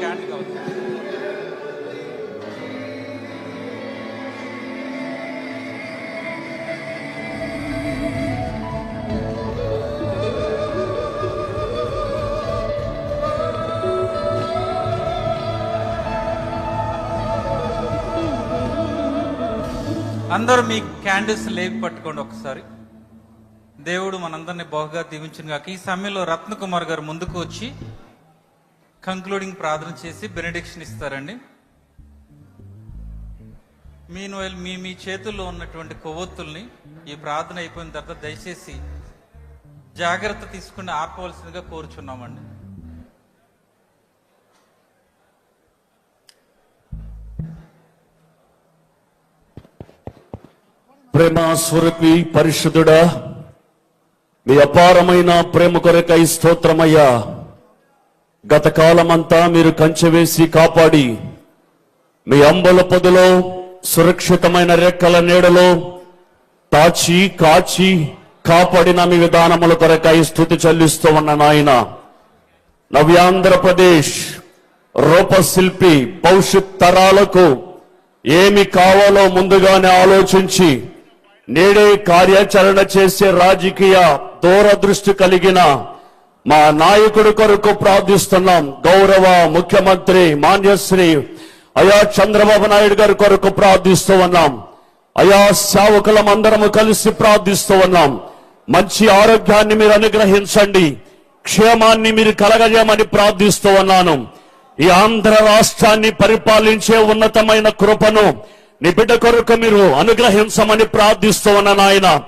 Candle కావాలి. అందరూ మీ candles లేపి పట్టుకోండి ఒకసారి. దేవుడు మనందరినీ బహుగా దీవించిన కాక ఈ సమయంలో రత్నకుమార్ గారు ముందుకు వచ్చి కంక్లూడింగ్ ప్రార్థన చేసి బెనడిక్షన్ ఇస్తారండి. మీ మీ మీ చేతుల్లో ఉన్నటువంటి కొవ్వొత్తుల్ని ఈ ప్రార్థన అయిపోయిన తర్వాత దయచేసి జాగ్రత్త తీసుకుని ఆపవలసిందిగా కోరుచున్నామండి. ప్రేమాస్వరూపి పరిశుద్ధుడా మీ అపారమైన ప్రేమ కొరకై స్తోత్రమయ్యా. గత కాలమంతా మీరు కంచె వేసి కాపాడి మీ అంబల పొదులో సురక్షితమైన రెక్కల నీడలో తాచి కాచి కాపాడిన మీ విధానముల కొరకై స్థుతి చెల్లిస్తూ ఉన్న నాయన. నవ్యాంధ్రప్రదేశ్ రూపశిల్పి భవిష్యత్ తరాలకు ఏమి కావాలో ముందుగానే ఆలోచించి నేడే కార్యాచరణ చేసే రాజకీయ దూరదృష్టి కలిగిన మా నాయకుడి కొరకు ప్రార్థిస్తున్నాం. గౌరవ ముఖ్యమంత్రి మాన్యశ్రీ అయా చంద్రబాబు నాయుడు గారి కొరకు ప్రార్థిస్తూ ఉన్నాం. అయా సేవకులం అందరము కలిసి ప్రార్థిస్తూ ఉన్నాం. మంచి ఆరోగ్యాన్ని మీరు అనుగ్రహించండి. క్షేమాన్ని మీరు కలగజేయమని ప్రార్థిస్తూ ఉన్నాను. ఈ ఆంధ్ర రాష్ట్రాన్ని పరిపాలించే ఉన్నతమైన కృపను నీ బిడ్డ కొరకు మీరు అనుగ్రహించమని ప్రార్థిస్తూ ఉన్నాను ఆయన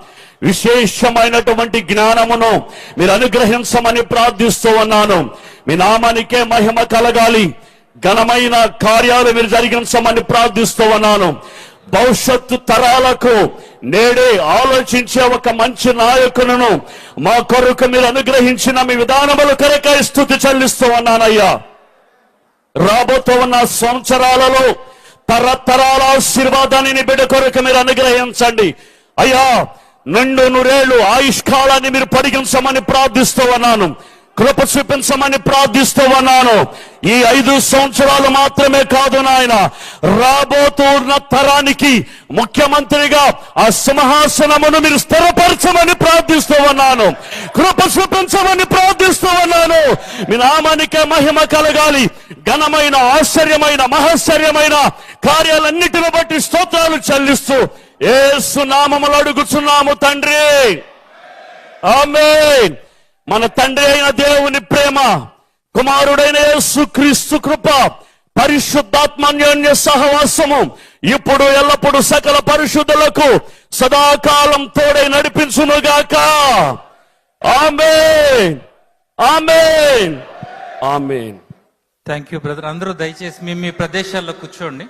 విశేషమైనటువంటి జ్ఞానమును మీరు అనుగ్రహించమని ప్రార్థిస్తూ ఉన్నాను. మీ నామానికే మహిమ కలగాలి. ఘనమైన కార్యాలు మీరు జరిగించమని ప్రార్థిస్తూ ఉన్నాను. భవిష్యత్తు తరాలకు నేడే ఆలోచించే ఒక మంచి నాయకులను మా కొరకు మీరు అనుగ్రహించిన మీ విధానములు కొరకై స్థుతి చెల్లిస్తూ ఉన్నానయ్యా. రాబోతూ ఉన్న సంవత్సరాలలో తరతరాల ఆశీర్వాదాన్ని బిడ్డ కొరకు మీరు అనుగ్రహించండి. అయ్యా నిండు నూరేళ్ళు ఆయుష్కాలాన్ని మీరు పొడిగించమని ప్రార్థిస్తూ ఉన్నాను. కృప చూపించమని ప్రార్థిస్తూ ఉన్నాను. ఈ ఐదు సంవత్సరాలు మాత్రమే కాదు నాయన రాబోతున్న తరానికి ముఖ్యమంత్రిగా ఆ సింహాసనమును మీరు స్థిరపరచమని ప్రార్థిస్తూ ఉన్నాను. కృప చూపించమని ప్రార్థిస్తూ ఉన్నాను. మీ నామానికే మహిమ కలగాలి. ఘనమైన ఆశ్చర్యమైన మహాశ్చర్యమైన కార్యాలన్నిటిని బట్టి స్తోత్రాలు చెల్లిస్తూ ఏసు నామములు అడుగుచున్నాము తండ్రి. ఆమేన్. మన తండ్రి అయిన దేవుని ప్రేమ కుమారుడైన యేసు క్రీస్తు కృప పరిశుద్ధాత్మన్యోన్య సహవాసము ఇప్పుడు ఎల్లప్పుడు సకల పరిశుద్ధులకు సదాకాలం తోడై నడిపించునుగాక. ఆమె ఆమేన్. ఆమేన్. థ్యాంక్ యూ బ్రదర్ అందరూ దయచేసి మీ మీ ప్రదేశాల్లో కూర్చోండి.